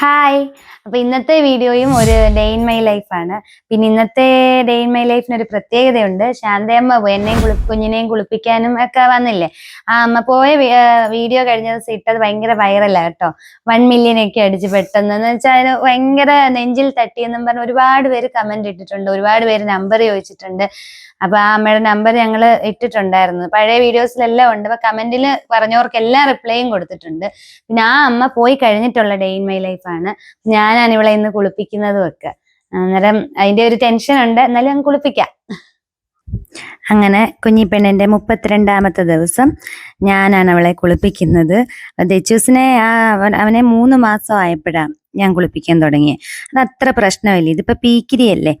Hi അപ്പൊ ഇന്നത്തെ വീഡിയോയും ഒരു ഡേ ഇൻ മൈ ആണ്. പിന്നെ ഇന്നത്തെ ഡേ ഇൻ മൈ ലൈഫിന് ഒരു പ്രത്യേകതയുണ്ട്. ശാന്തയമ്മ എന്നെയും കുളി കുഞ്ഞിനെയും കുളിപ്പിക്കാനും ഒക്കെ വന്നില്ലേ? ആ അമ്മ പോയ വീഡിയോ കഴിഞ്ഞ ദിവസം ഇട്ടത് ഭയങ്കര വൈറലാ കേട്ടോ. വൺ മില്യൺ ഒക്കെ അടിച്ച് പെട്ടെന്ന്. എന്ന് വെച്ചാൽ അതിന് ഭയങ്കര നെഞ്ചിൽ തട്ടിയെന്നും പറഞ്ഞ് ഒരുപാട് പേര് കമന്റ് ഇട്ടിട്ടുണ്ട്. ഒരുപാട് പേര് നമ്പർ ചോദിച്ചിട്ടുണ്ട്. അപ്പൊ ആ അമ്മയുടെ നമ്പർ ഞങ്ങൾ ഇട്ടിട്ടുണ്ടായിരുന്നു. പഴയ വീഡിയോസിലെല്ലാം ഉണ്ട്. അപ്പൊ കമന്റിൽ പറഞ്ഞവർക്കെല്ലാം റിപ്ലൈയും കൊടുത്തിട്ടുണ്ട്. പിന്നെ ആ അമ്മ പോയി കഴിഞ്ഞിട്ടുള്ള ഡേ ഇൻ മൈ ലൈഫാണ് ഞാനാണ് ഇവളെ ഇന്ന് കുളിപ്പിക്കുന്നതും ഒക്കെ അന്നേരം അതിന്റെ ഒരു ടെൻഷൻ ഉണ്ട് എന്നാലും അങ്ങ് കുളിപ്പിക്കാം. അങ്ങനെ കുഞ്ഞിപ്പെണ്ണിന്റെ മുപ്പത്തിരണ്ടാമത്തെ ദിവസം ഞാനാണ് അവളെ കുളിപ്പിക്കുന്നത്. ദച്ചൂസിനെ അവനെ മൂന്ന് മാസം ആയപ്പോഴാണ് ഞാൻ കുളിപ്പിക്കാൻ തുടങ്ങി അത് അത്ര പ്രശ്നമില്ല. ഇതിപ്പോ പീക്കിരിയല്ലേ?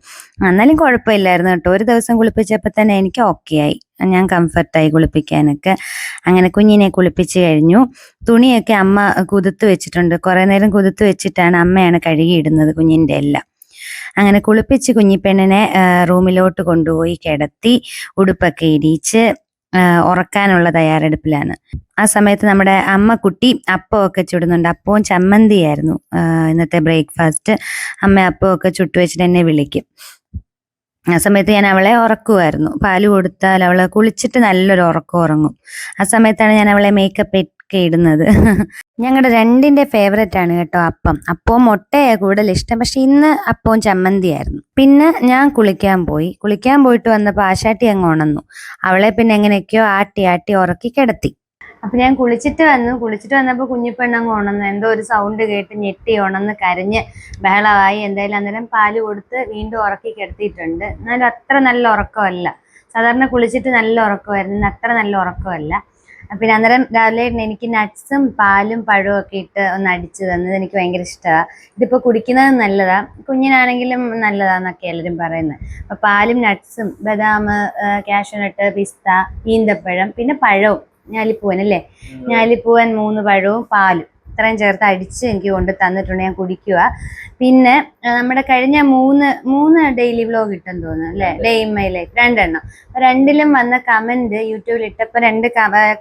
എന്നാലും കുഴപ്പമില്ലായിരുന്നു കേട്ടോ. ഒരു ദിവസം കുളിപ്പിച്ചപ്പോൾ തന്നെ എനിക്ക് ഓക്കെ ആയി ഞാൻ കംഫർട്ടായി കുളിപ്പിക്കാനൊക്കെ. അങ്ങനെ കുഞ്ഞിനെ കുളിപ്പിച്ച് കഴിഞ്ഞു. തുണിയൊക്കെ അമ്മ കുതിർത്ത് വെച്ചിട്ടുണ്ട്. കുറേ നേരം കുതിർത്ത് വെച്ചിട്ടാണ് അമ്മയാണ് കഴുകിയിടുന്നത് കുഞ്ഞിന്റെ എല്ലാം. അങ്ങനെ കുളിപ്പിച്ച് കുഞ്ഞിപ്പെണ്ണിനെ റൂമിലോട്ട് കൊണ്ടുപോയി കിടത്തി ഉടുപ്പൊക്കെ ഇടിച്ച് ഉറക്കാനുള്ള തയ്യാറെടുപ്പിലാണ്. ആ സമയത്ത് നമ്മുടെ അമ്മ കുട്ടി അപ്പമൊക്കെ ചുടുന്നുണ്ട്. അപ്പവും ചമ്മന്തിയായിരുന്നു. ഇന്നത്തെ ബ്രേക്ക്ഫാസ്റ്റ്. അമ്മ അപ്പമൊക്കെ ചുട്ടു വെച്ചിട്ട് എന്നെ വിളിക്കും. ആ സമയത്ത് ഞാൻ അവളെ ഉറക്കുമായിരുന്നു. പാൽ കൊടുത്താൽ അവളെ കുളിച്ചിട്ട് നല്ലൊരു ഉറക്കം ഉറങ്ങും. ആ സമയത്താണ് ഞാൻ അവളെ മേക്കപ്പ് ഒക്കെ ഇടുന്നത്. ഞങ്ങളുടെ രണ്ടിന്റെ ഫേവറേറ്റ് ആണ് കേട്ടോ അപ്പം. അപ്പവും മുട്ടയാണ് കൂടുതൽ ഇഷ്ടം. പക്ഷെ ഇന്ന് അപ്പവും ചമ്മന്തിയായിരുന്നു. പിന്നെ ഞാൻ കുളിക്കാൻ പോയി. കുളിക്കാൻ പോയിട്ട് വന്നപ്പോൾ ആശാട്ടി അങ്ങ് ഉണന്നു. അവളെ പിന്നെ എങ്ങനെയൊക്കെയോ ആട്ടി ആട്ടി ഉറക്കി കിടത്തി. അപ്പൊ ഞാൻ കുളിച്ചിട്ട് വന്നു. കുളിച്ചിട്ട് വന്നപ്പോൾ കുഞ്ഞിപ്പെണ്ണങ്ങ് ഉണന്നു. എന്തോ ഒരു സൗണ്ട് കേട്ട് ഞെട്ടി ഉണന്ന് കരഞ്ഞ് ബഹളമായി. എന്തായാലും അന്നേരം പാൽ കൊടുത്ത് വീണ്ടും ഉറക്കി കിടത്തിയിട്ടുണ്ട്. എന്നാലും അത്ര നല്ല ഉറക്കമല്ല. സാധാരണ കുളിച്ചിട്ട് നല്ല ഉറക്കമായിരുന്നു. അത്ര നല്ല ഉറക്കമല്ല. പിന്നെ അന്നേരം രാവിലെ എനിക്ക് നട്ട്സും പാലും പഴവും ഒക്കെ ഇട്ട് ഒന്ന് അടിച്ചു തന്നത് എനിക്ക് ഭയങ്കര ഇഷ്ടമാണ് ഇതിപ്പോൾ കുടിക്കുന്നത് നല്ലതാ. കുഞ്ഞിനാണെങ്കിലും നല്ലതാന്നൊക്കെ എല്ലാവരും പറയുന്നത് അപ്പോൾ പാലും നട്ട്സും ബദാം കാഷ്യൂനട്ട് പിസ്ത ഈന്തപ്പഴം പിന്നെ പഴവും ഞാലിപ്പൂവൻ അല്ലേ ഞാലിപ്പൂവൻ മൂന്ന് പഴവും പാലും. ഇത്രയും ചേർത്ത് അടിച്ച് എനിക്ക് കൊണ്ട് തന്നിട്ടുണ്ട് ഞാൻ കുടിക്കുക പിന്നെ നമ്മുടെ കഴിഞ്ഞ മൂന്ന് മൂന്ന് ഡെയിലി വ്ലോഗ് ഇട്ടെന്ന് തോന്നുന്നു അല്ലേ? ഡേ ഇൻ മൈ ലൈഫ് രണ്ടെണ്ണം. രണ്ടിലും വന്ന കമന്റ് യൂട്യൂബിൽ ഇട്ടപ്പോൾ രണ്ട്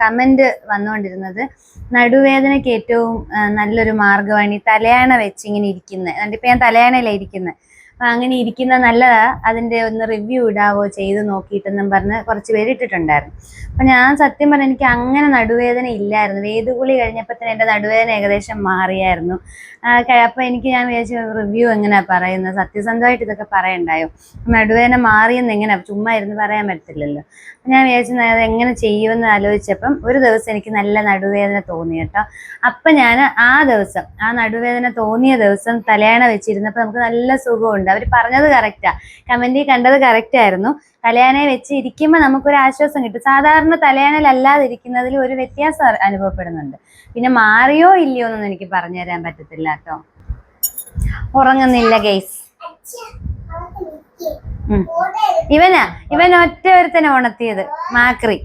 കമന്റ് വന്നുകൊണ്ടിരുന്നത് നടുവേദനയ്ക്ക് ഏറ്റവും നല്ലൊരു മാർഗമാണ് ഈ തലയാണ വെച്ച് ഇങ്ങനെ ഇരിക്കുന്നത് എന്നിട്ട് ഇപ്പൊ ഞാൻ തലയാണയിലാണ് ഇരിക്കുന്നത് അങ്ങനെ ഇരിക്കുന്ന നല്ലതാ. അതിന്റെ ഒന്ന് റിവ്യൂ ഇടാവോ ചെയ്ത് നോക്കിയിട്ടെന്നും പറഞ്ഞ് കുറച്ച് പേര് ഇട്ടിട്ടുണ്ടായിരുന്നു. അപ്പൊ ഞാൻ സത്യം പറഞ്ഞ എനിക്ക് അങ്ങനെ നടുവേദന ഇല്ലായിരുന്നു. വേദുകുളി കഴിഞ്ഞപ്പോൾ തന്നെ എന്റെ നടുവേദന ഏകദേശം മാറിയായിരുന്നു. അപ്പൊ എനിക്ക് ഞാൻ വിചാരിച്ചു റിവ്യൂ എങ്ങനെയാ പറയുന്നത്? സത്യസന്ധമായിട്ട് ഇതൊക്കെ പറയണ്ടായോ? നടുവേദന മാറിയെന്ന് എങ്ങനെ ചുമ്മാ ഇരുന്ന് പറയാൻ പറ്റില്ലല്ലോ അപ്പൊ ഞാൻ വിചാരിച്ചു "ഞാൻ അത് എങ്ങനെ ചെയ്യുമെന്ന് ആലോചിച്ചപ്പം ഒരു ദിവസം എനിക്ക് നല്ല നടുവേദന തോന്നി കേട്ടോ. അപ്പൊ ഞാൻ ആ ദിവസം ആ നടുവേദന തോന്നിയ ദിവസം തലയാണ വെച്ചിരുന്നപ്പോൾ നമുക്ക് നല്ല സുഖമുണ്ട്. അവർ പറഞ്ഞത് കറക്റ്റാ കമന്റിൽ കണ്ടത് കറക്റ്റ് ആയിരുന്നു. തലയാണയെ വെച്ച് ഇരിക്കുമ്പോൾ നമുക്കൊരു ആശ്വാസം കിട്ടും. സാധാരണ തലയാനലല്ലാതെ ഇരിക്കുന്നതിൽ ഒരു വ്യത്യാസം അനുഭവപ്പെടുന്നുണ്ട്. പിന്നെ മാറിയോ ഇല്ലയോ എന്നൊന്നും എനിക്ക് പറഞ്ഞു തരാൻ പറ്റത്തില്ല കേട്ടോ. ഉറങ്ങുന്നില്ല ഗെയ്സ് ഇവനാ ഇവൻ ഒറ്റ ഒരുത്തനെ ഉണർത്തിയത്. മാക്രി.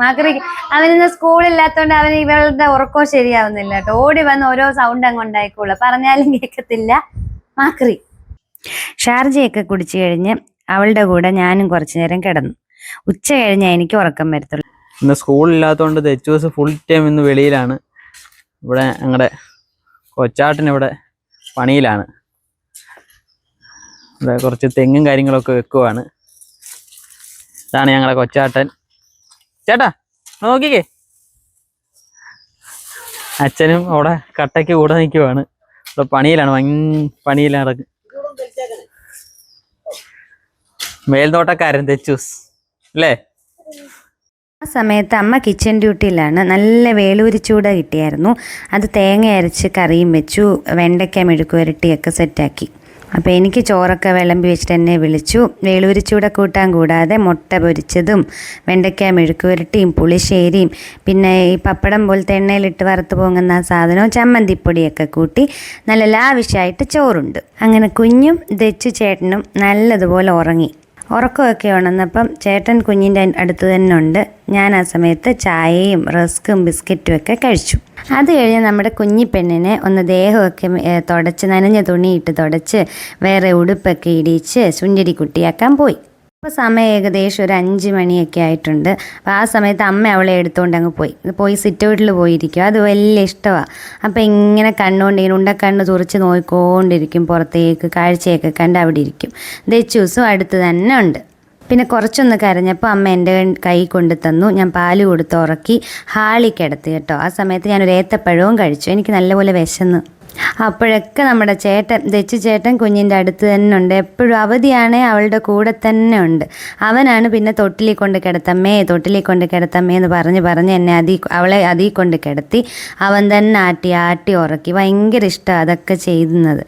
മാക്രി അവനിന്ന് സ്കൂളില്ലാത്തോണ്ട് അവന് ഇവളുടെ ഉറക്കവും ശരിയാവുന്നില്ല കേട്ടോ. ഓടി വന്ന് ഓരോ സൗണ്ട് അങ്ങ് ഉണ്ടായിക്കോളൂ. പറഞ്ഞാലും കേൾക്കത്തില്ല മാക്രി. ഷാർജയൊക്കെ കുടിച്ചു കഴിഞ്ഞ് അവളുടെ കൂടെ ഞാനും കുറച്ചു നേരം കിടന്നു. ഉച്ച കഴിഞ്ഞ എനിക്ക് ഉറക്കം വരത്തുള്ളൂ. ഇന്ന് സ്കൂളില്ലാത്തതുകൊണ്ട് തെച്ചൂസ് ഫുൾ ടൈം ഇന്ന് വെളിയിലാണ്. ഇവിടെ ഞങ്ങളുടെ കൊച്ചാട്ടൻ ഇവിടെ പണിയിലാണ്. ഇവിടെ കുറച്ച് തെങ്ങും കാര്യങ്ങളൊക്കെ വെക്കുവാണ്. ഇതാണ് ഞങ്ങളുടെ കൊച്ചാട്ടൻ. ചേട്ടാ നോക്കിക്കേ. അച്ഛനും അവിടെ കട്ടയ്ക്ക് കൂടെ നിൽക്കുവാണ് ഇവിടെ പണിയിലാണ് വൻ പണിയിലാണ് മേൽനോട്ടക്കാരൻ തെച്ചൂസ് അല്ലേ? ആ സമയത്ത് അമ്മ കിച്ചൺ ഡ്യൂട്ടിയിലാണ് നല്ല വേളൂരി ചൂട കിട്ടിയായിരുന്നു. അത് തേങ്ങ അരച്ച് കറിയും വെച്ചു. വെണ്ടയ്ക്ക മെഴുക്ക് പുരട്ടിയൊക്കെ സെറ്റാക്കി അപ്പോൾ എനിക്ക് ചോറൊക്കെ വിളമ്പി വെച്ചിട്ട് എന്നെ വിളിച്ചു. വേളൂരി ചൂട കൂട്ടാൻ കൂടാതെ മുട്ട പൊരിച്ചതും വെണ്ടയ്ക്ക മെഴുക്ക് പുരട്ടിയും പുളിശ്ശേരിയും പിന്നെ ഈ പപ്പടം പോലത്തെ എണ്ണയിലിട്ട് വറുത്ത് പൊങ്ങുന്ന ആ സാധനവും ചമ്മന്തിപ്പൊടിയൊക്കെ കൂട്ടി നല്ല ലാവിഷായിട്ട് ചോറുണ്ട്. അങ്ങനെ കുഞ്ഞും ദച്ചു ചേട്ടനും നല്ലതുപോലെ ഉറങ്ങി. ഉറക്കമൊക്കെ ഉണർന്നപ്പം ചേട്ടൻ കുഞ്ഞിന്റെ അടുത്ത് തന്നെ ഉണ്ട്. ഞാൻ ആ സമയത്ത് ചായയും റസ്ക്കും ബിസ്ക്കറ്റും ഒക്കെ കഴിച്ചു. അത് കഴിഞ്ഞ് നമ്മുടെ കുഞ്ഞി പെണ്ണിനെ ഒന്ന് ദേഹമൊക്കെ തുടച്ച് നനഞ്ഞ തുണിയിട്ട് തുടച്ച് വേറെ ഉടുപ്പൊക്കെ ഇടിച്ച് സുന്ദരി കുട്ടിയാക്കാൻ പോയി. ഇപ്പോൾ സമയം ഏകദേശം ഒരു അഞ്ച് മണിയൊക്കെ ആയിട്ടുണ്ട്. അപ്പോൾ ആ സമയത്ത് അമ്മ അവളെ എടുത്തുകൊണ്ട് അങ്ങ് പോയി. പോയി സിറ്റ് ഔട്ടിൽ പോയിരിക്കും. അത് വലിയ ഇഷ്ടമാണ് അപ്പോൾ ഇങ്ങനെ കണ്ണുകൊണ്ട് ഇങ്ങനെ ഉണ്ടക്കണ്ണ് തുറച്ച് നോക്കിക്കൊണ്ടിരിക്കും പുറത്തേക്ക് കാഴ്ചയൊക്കെ കണ്ട് അവിടെ ഇരിക്കും. ദച്ചൂസും അടുത്ത് തന്നെ ഉണ്ട്. പിന്നെ കുറച്ചൊന്ന് കരഞ്ഞപ്പോൾ അമ്മ എന്റെ കൈ കൊണ്ട് തന്നു. ഞാൻ പാൽ കൊടുത്ത് ഉറക്കി ഹാളി കേട്ടോ. ആ സമയത്ത് ഞാനൊരു ഏത്തപ്പഴവും കഴിച്ചു. എനിക്ക് നല്ലപോലെ വിശന്നു. അപ്പോഴൊക്കെ നമ്മുടെ ചേട്ടൻ ദച്ചു ചേട്ടൻ കുഞ്ഞിന്റെ അടുത്ത് തന്നെ ഉണ്ട്. എപ്പോഴും അവധിയാണേ അവളുടെ കൂടെ തന്നെ ഉണ്ട്. അവനാണ് പിന്നെ തൊട്ടിലിൽ കൊണ്ട് കിടത്തമ്മേ തൊട്ടിലിൽ കൊണ്ട് കിടത്തമ്മേ എന്ന് പറഞ്ഞ് പറഞ്ഞ് എന്നെ അതി അവളെ അതിൽ കൊണ്ട് കിടത്തി അവൻ തന്നെ ആട്ടി ആട്ടി ഉറക്കി. ഭയങ്കര ഇഷ്ടം അതൊക്കെ ചെയ്യുന്നത്.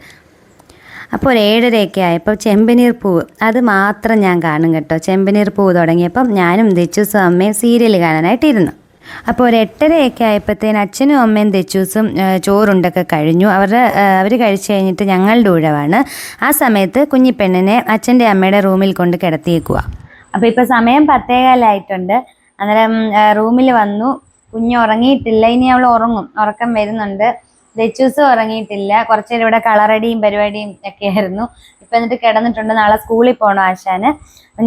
അപ്പോൾ ഒരു ഏഴരയൊക്കെ ആയപ്പോൾ ചെമ്പനീർ പൂവ് അത് മാത്രം ഞാൻ കാണും കേട്ടോ. ചെമ്പനീർ പൂവ് തുടങ്ങിയപ്പം ഞാനും ദിച്ചു അമ്മയും സീരിയൽ കാണാനായിട്ടിരുന്നു. അപ്പോൾ ഒരു എട്ടരയൊക്കെ ആയപ്പോഴത്തേന് അച്ഛനും അമ്മയും തെച്ചൂസും ചോറുണ്ടൊക്കെ കഴിഞ്ഞു. അവരുടെ അവർ കഴിച്ചു കഴിഞ്ഞിട്ട് ഞങ്ങളുടെ ഉഴവാണ്. ആ സമയത്ത് കുഞ്ഞിപ്പെണ്ണിനെ അച്ഛന്റെ അമ്മയുടെ റൂമിൽ കൊണ്ട് കിടത്തിയേക്കുക അപ്പോൾ ഇപ്പോൾ സമയം പത്തേകാലായിട്ടുണ്ട്. അന്നേരം റൂമിൽ വന്നു. കുഞ്ഞ് ഉറങ്ങിയിട്ടില്ല. ഇനി അവൾ ഉറങ്ങും. ഉറക്കം വരുന്നുണ്ട്. ദച്ചൂസും ഉറങ്ങിയിട്ടില്ല. കുറച്ച് ഇവിടെ കളറടിയും പരിപാടിയും ഒക്കെ ആയിരുന്നു. ഇപ്പം എന്നിട്ട് കിടന്നിട്ടുണ്ട്. നാളെ സ്കൂളിൽ പോകണം ആശാന്.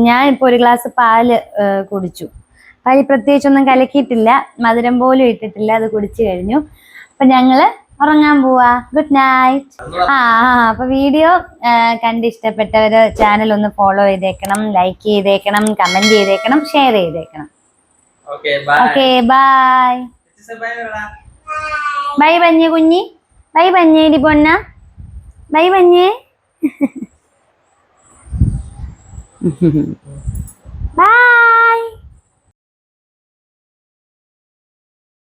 ഞാൻ ഇപ്പോൾ ഒരു ഗ്ലാസ് പാൽ കുടിച്ചു. പാൽ പ്രത്യേകിച്ചൊന്നും കലക്കിയിട്ടില്ല. മധുരം പോലും ഇട്ടിട്ടില്ല. അത് കുടിച്ചു കഴിഞ്ഞു. അപ്പം ഞങ്ങൾ ഉറങ്ങാൻ പോവാ. ഗുഡ് നൈറ്റ് ആ അപ്പൊ വീഡിയോ കണ്ട് ഇഷ്ടപ്പെട്ടവര് ചാനൽ ഒന്ന് ഫോളോ ചെയ്തേക്കണം ലൈക്ക് ചെയ്തേക്കണം കമന്റ് ചെയ്തേക്കണം ഷെയർ ചെയ്തേക്കണം. Okay bye okay bye bye bye പഞ്ഞേ കുഞ്ഞി. ബൈ പഞ്ഞേടി പൊന്ന. ബൈ പഞ്ഞേ. ബൈ